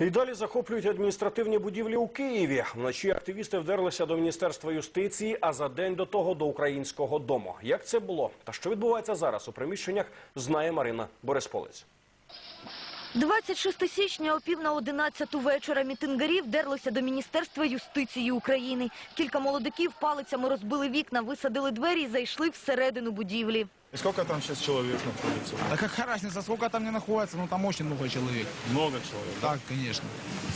І далі захоплюють адміністративні будівлі у Києві. Вночі активісти вдерлися до міністерства юстиції, а за день до того до українського дому. Як це було та що відбувається зараз у приміщеннях, знає Марина Борисполець. 26 січня о пів на 11 вечора мітингарі вдерлися до Міністерства юстиції України. Кілька молодиків палицями розбили вікна, висадили двері і зайшли всередину будівлі. Сколько там сейчас человек находится? А какая разница, сколько там не находится? Ну, там очень много человек. Много человек. да? Так, конечно.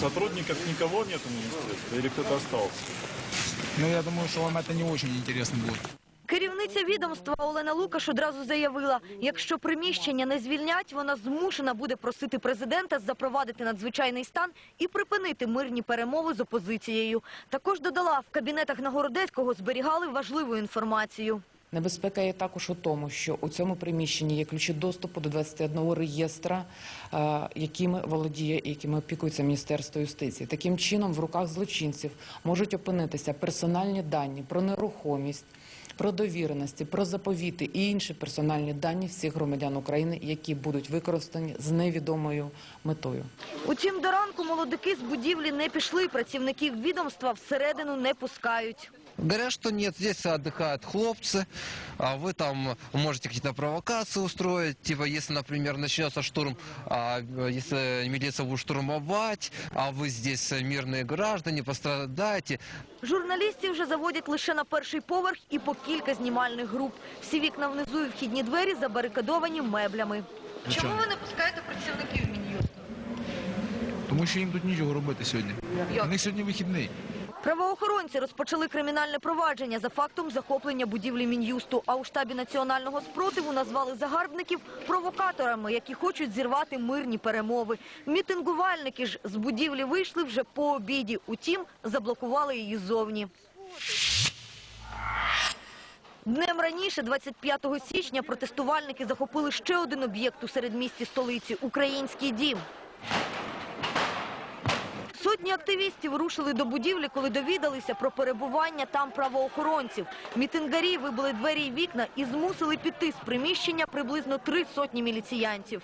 Сотрудников никого нет в министерстве или кто-то остался? Но я думаю, что вам это не очень интересно будет. Керівниця відомства Олена Лукаш одразу заявила, якщо приміщення не звільнять, вона змушена буде просити президента запровадити надзвичайний стан і припинити мирні перемови з опозицією. Також додала, в кабінетах Нагородецького зберігали важливу інформацію. Небезпека є також у тому, що у цьому приміщенні є ключі доступу до 21 реєстра, е, якими володіє і якими опікується Міністерство юстиції. Таким чином, в руках злочинців можуть опинитися персональні дані про нерухомість, про довіреності, про заповіти і інші персональні дані всіх громадян України, які будуть використані з невідомою метою. Утім, до ранку молодики з будівлі не пішли. Працівників відомства всередину не пускають. Говорят, что нет, здесь отдыхают хлопцы, а вы там можете какие-то провокации устроить, типа если, например, начнется штурм, а, если милиция будет штурмовать, а вы здесь мирные граждане, пострадаете. Журналістів вже заводять лише на перший поверх і по кілька знімальних груп. Всі вікна внизу і вхідні двері забарикадовані меблями. Чому ви не пускаєте працівників Мін'юсту? Тому що їм тут нічого робити сьогодні. У них сьогодні вихідний. Правоохоронці розпочали кримінальне провадження за фактом захоплення будівлі Мін'юсту. А у штабі національного спротиву назвали загарбників провокаторами, які хочуть зірвати мирні перемови. Мітингувальники ж з будівлі вийшли вже по обіді. Утім, заблокували її ззовні. Днем раніше, 25 січня, протестувальники захопили ще один об'єкт у середмісті столиці – український дім. Сотні активістів рушили до будівлі, коли довідалися про перебування там правоохоронців. Мітингарі вибили двері й вікна і змусили піти з приміщення приблизно три сотні міліціянтів.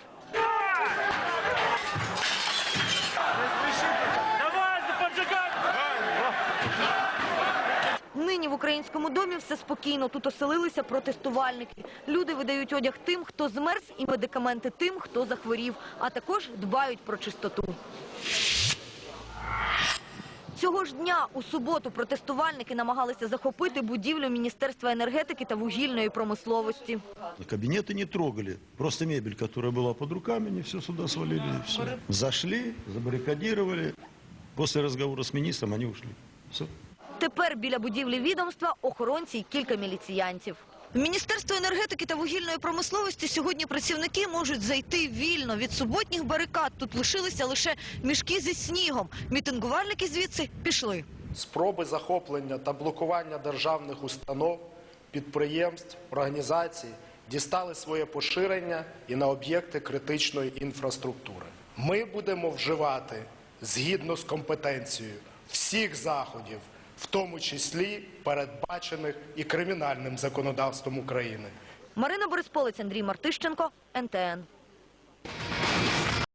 Нині в українському домі все спокійно. Тут оселилися протестувальники. Люди видають одяг тим, хто змерз, і медикаменти тим, хто захворів, а також дбають про чистоту. Цього ж дня у суботу протестувальники намагалися захопити будівлю Міністерства енергетики та вугільної промисловості. Кабинеты не трогали. Просто мебель, которая была под руками, они все сюда свалили и все. Зашли, забаррикадировали. После разговора с министром они ушли. Все. Тепер біля будівлі відомства охоронці й кілька міліціянтів. Міністерство енергетики та вугільної промисловості сьогодні працівники можуть зайти вільно. Від суботніх барикад тут лишилися лише мішки зі снігом. Мітингувальники звідси пішли. спроби захоплення та блокування державних установ, підприємств, організацій дістали своє поширення і на об'єкти критичної інфраструктури. Ми будемо вживати згідно з компетенцією всіх заходів, в тому числі передбачених і кримінальним законодавством України. Марина Борисполець, Андрій Мартищенко, НТН.